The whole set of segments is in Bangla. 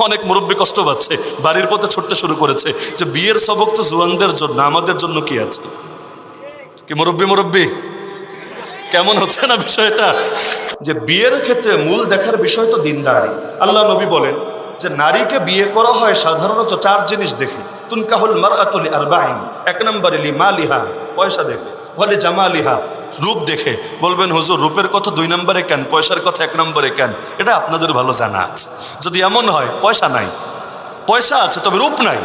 অনেক মুরব্বী কষ্ট পাচ্ছে, বাড়ির পথে ছুটতে শুরু করেছে। যে বিয়ের সবক তো জুয়ানদের জন্য, আমাদের জন্য কি আছে? কি মুরব্বী মুরব্বী? কেমন হচ্ছে না বিষয়টা? যে বিয়ের ক্ষেত্রে মূল দেখার বিষয় তো দিনদারি। আল্লাহ নবী বলেন যে নারীকে বিয়ে করা হয় সাধারণত চার জিনিস দেখে। তুনকাহুল মারআতুলি আরবাইন এক নম্বরে লিমা লিহা পয়সা দেখে। বলে জামা লিহা রূপ দেখে। বলবেন, হুজুর, রূপের কথা দুই নম্বরে কেন, পয়সার কথা এক নম্বরে কেন? এটা আপনাদের ভালো জানা আছে। যদি এমন হয়, পয়সা নাই। পয়সা আছে, তবে রূপ নাই।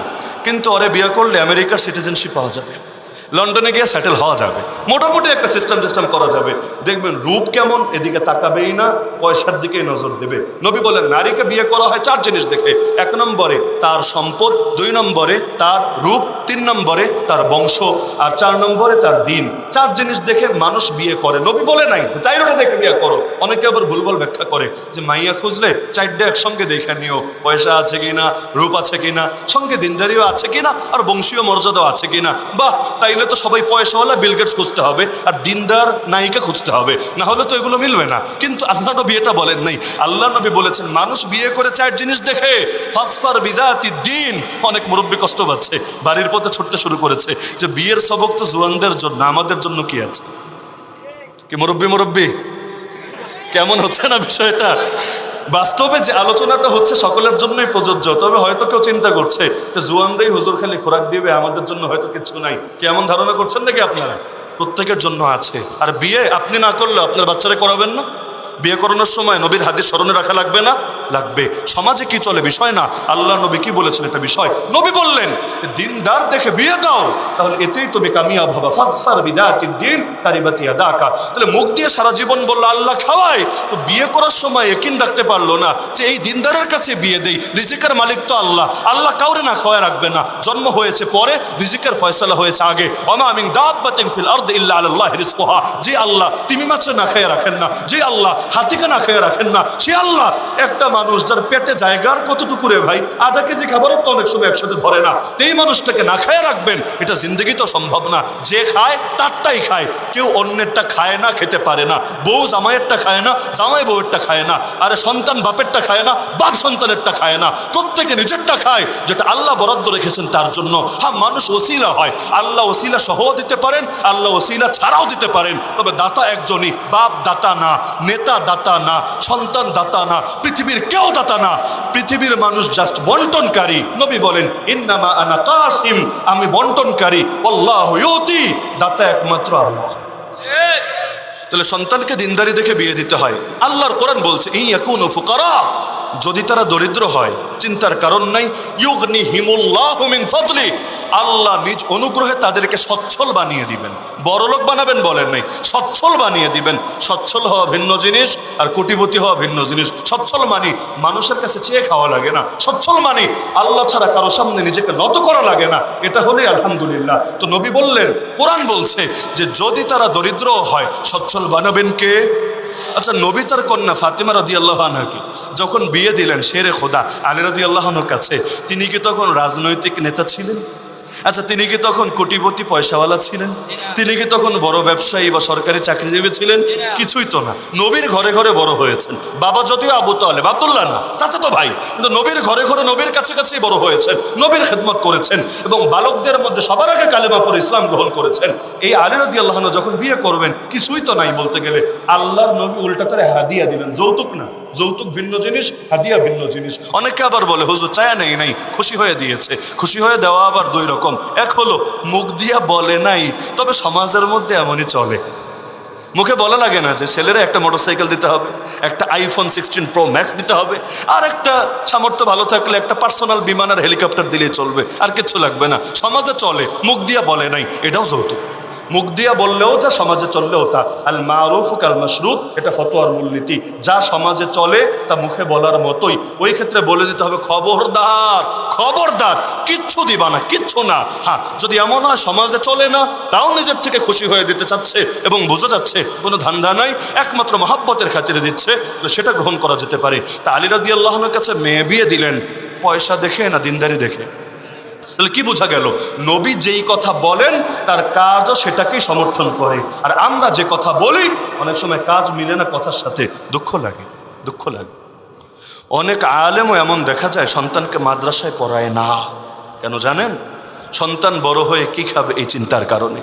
কিন্তু ওরে বিয়ে করলে আমেরিকার সিটিজেনশিপ পাওয়া যাবে। লন্ডনে গিয়ে সেটেল হওয়া যাবে। মোটামুটি একটা সিস্টেম সিস্টেম করা যাবে। দেখবেন রূপ কেমন, এদিকে তাকাবেই না, পয়সার দিকে নজর দেবে। নবী বলেন, নারীকে বিয়ে করা হয় চার জিনিস দেখে। এক নম্বরে তার সম্পদ, দুই নম্বরে তার রূপ তিন নম্বরে তার বংশ আর চার নম্বরে তার দিন। চার জিনিস দেখে মানুষ বিয়ে করে। নবী বলে নাই চাইরোটা দেখে বিয়ে করো। অনেকে আবার ভুলবল ব্যাখ্যা করে, যে মাইয়া খুঁজলে চারটে একসঙ্গে দেখে নিও, পয়সা আছে কিনা, রূপ আছে কিনা, সঙ্গে দিনদারিও আছে কিনা, আর বংশীয় মর্যাদাও আছে কিনা। বাহ, তাইলে তো সবাই পয়সাওয়ালা বিলগেটস খুঁজতে হবে, আর দিনদার নায়িকা খুঁজতে হবে। না হলে তো এগুলো মিলবে না। কিন্তু আল্লাহ নবী এটা বলেন নাই। আল্লাহ নবী বলেছেন, মানুষ বিয়ে করে চার জিনিস দেখে, ফাসফার বিদাতি দিন। অনেক মুরব্বী কষ্ট পাচ্ছে, বাড়ির ছুটতে শুরু করেছে যে বিয়ের সবক তো জুয়ানদের জন্য, আমাদের জন্য কি আছে? কি মুরব্বী মুরব্বী? কেমন হচ্ছে না বিষয়টা? বাস্তবে যে আলোচনাটা হচ্ছে সকলের জন্যই প্রযোজ্য, তবে হয়তো কেউ চিন্তা করছে যে জুয়ানরাই হুজুর খালি খোরাক দিবে, আমাদের জন্য হয়তো কিছু নাই। কেমন ধারণা করছেন নাকি আপনারা? প্রত্যেকের জন্য আছে। আর বিয়ে আপনি না করলে আপনার বাচ্চারা করাবেন না? বিয়ে করানোর সময় নবীর হাদিস স্মরণে রাখা লাগবে না? লাগবে। সমাজে কি চলে? বিষয় না। আল্লাহ নবী কি বলেছেন এটা বিষয়? নবী বললেন, দিনদার দেখে বিয়ে দাও, তাহলে এতেই তুমি কামিয়াব হবা। ফাসার বিদাতি দিন তারিবাতিয়া দাকা তাহলে মুখ দিয়ে সারা জীবন বলল, আল্লাহ খাওয়ায়। তো বিয়ে করার সময় একিন রাখতে পারল না যে এই দিনদারের কাছে বিয়ে দেই। রিজিকের মালিক তো আল্লাহ। আল্লাহ কাউরে না খাওয়ায় রাখবে না। জন্ম হয়েছে পরে, রিজিকের ফয়সালা হয়েছে আগে। অমা আমিন দাব্বাতিন ফিল আরদ ইল্লা আলাল্লাহ রিজকুহা। যে আল্লাহ তিমি মাছে না খেয়ে রাখেন না, যে আল্লাহ হাতিকে না খেয়ে রাখেন না, সে আল্লাহ একটা মানুষ যার পেটে জায়গার কতটুকু রে ভাই? আধা কেজি খাবারও তো অনেক সময় একসাথে ধরে না। এই মানুষটাকে না খেয়ে রাখবেন, এটা জিন্দগি তো সম্ভব না। যে খায়, তারটাই খায়। কেউ অন্যেরটা খায় না, খেতে পারে না। বউ জামাইয়েরটা খায় না, জামাই বউয়েরটা খায় না। আরে সন্তান বাপেরটা খায় না, বাপ সন্তানেরটা খায় না। প্রত্যেকে নিজেরটা খায়, যেটা আল্লাহ বরাদ্দ রেখেছেন তার জন্য। হ্যাঁ মানুষ ওসিলা হয়। আল্লাহ ওসিলা সহও দিতে পারেন, আল্লাহ ওসিলা ছাড়াও দিতে পারেন। তবে দাতা একজনই, বাপ দাতা না, নেতা দাতা না, সন্তান দাতা না, পৃথিবীর কেউ দাতা না। পৃথিবীর মানুষ জাস্ট বন্টনকারী। নবী বলেন, ইন্নামা আনা কাসিম, আমি বন্টনকারী। আল্লাহ ইউতি, দাতা একমাত্র আল্লাহ। তাহলে সন্তানকে দিনদারি দেখে বিয়ে দিতে হয়। আল্লাহর কোরআন বলছে ইয়াকুনু ফুকারা। যদি তারা দরিদ্র হয়, চিন্তার কারণ নাই। ইউগনি হিমুল্লাহ মিন ফদলি। আল্লাহ নিজ অনুগ্রহে তাদেরকে সচ্ছল বানিয়ে দিবেন। বড়লোক বানাবেন বলেন নাই। সচ্ছল বানিয়ে দিবেন। সচ্ছল হওয়া ভিন্ন জিনিস আর কোটিপতি হওয়া ভিন্ন জিনিস। সচ্ছল মানি মানুষের কাছে চেয়ে খাওয়া লাগে না। সচ্ছল মানি আল্লাহ ছাড়া কারও সামনে নিজেকে নত করা লাগে না। এটা হলেই আলহামদুলিল্লাহ। তো নবী বললেন, কোরআন বলছে যে যদি তারা দরিদ্র হয়, সচ্ছল বানাবেন কে? আচ্ছা নবী তার কন্যা ফাতিমা রাজি আল্লাহ আনহাকে যখন বিয়ে দিলেন, শেরে খোদা, আলী রাজি আল্লাহনের কাছে, তিনি কি তখন রাজনৈতিক নেতা ছিলেন? আচ্ছা তিনি কি তখন কোটিপতি পয়সাওয়ালা ছিলেন? তিনি কি তখন বড় ব্যবসায়ী বা সরকারি চাকরিজীবী ছিলেন? কিছুই তো না। নবীর ঘরে ঘরে বড় হয়েছেন। বাবা যদিও আবু তালেব, আবদুল্লাহ না, চাচা তো ভাই, কিন্তু নবীর ঘরে ঘরে নবীর কাছে কাছেই বড় হয়েছেন, নবীর খেদমত করেছেন এবং বালকদের মধ্যে সবার আগে কালেমা পরে ইসলাম গ্রহণ করেছেন। এই আলী রদি আল্লাহ যখন বিয়ে করবেন, কিছুই তো নাই বলতে গেলে। আল্লাহর নবী উল্টা করে হাদিয়া দিলেন, যৌতুক না। যৌতুক ভিন্ন জিনিস, হাদিয়া ভিন্ন জিনিস। অনেকে আবার বলে, হুজুর, চায়া নেই, নাই, খুশি হয়ে দিয়েছে। খুশি হয়ে দেওয়া আবার দুই রকম। এক হলো, মুখ দিয়া বলে নাই, তবে সমাজের মধ্যে এমনই চলে। মুখে বলা লাগে না যে ছেলেরা একটা মোটরসাইকেল দিতে হবে, একটা আইফোন সিক্সটিন প্রো ম্যাক্স দিতে হবে, আর একটা সামর্থ্য ভালো থাকলে একটা পার্সোনাল বিমান আর হেলিকপ্টার দিলে চলবে, আর কিচ্ছু লাগবে না। সমাজে চলে, মুখ দিয়া বলে নাই, এটাও যৌতুক। মুখ দিয়া বললেও যা, সমাজে চললেও তা। আল মারুফ আল মাসরুদ এটা ফতোয়ার মূলনীতি। যা সমাজে চলে, তা মুখে বলার মতোই। ওই ক্ষেত্রে বলে দিতে হবে, খবরদার খবরদার, কিচ্ছু দিবা না, কিচ্ছু না। হ্যাঁ যদি এমন হয়, সমাজে চলে না, তাও নিজের থেকে খুশি হয়ে দিতে চাচ্ছে এবং বোঝা যাচ্ছে, কোনো ধান্দা নাই, একমাত্র মহাব্বতের খাতিরে দিচ্ছে, তো সেটা গ্রহণ করা যেতে পারে। তা আলিরাদি আল্লাহনের কাছে মেয়ে বিয়ে দিলেন, পয়সা দেখে না দিনদারি দেখে? তাহলে কি বোঝা গেল? নবী যেই কথা বলেন, তার কাজও সেটাকেই সমর্থন করে। আর আমরা যে কথা বলি, অনেক সময় কাজ মিলে না কথার সাথে। দুঃখ লাগে দুঃখ লাগে। অনেক আলেমও এমন দেখা যায়, সন্তানকে মাদ্রাসায় পড়ায় না। কেন জানেন? সন্তান বড় হয়ে কি খাবে এই চিন্তার কারণে?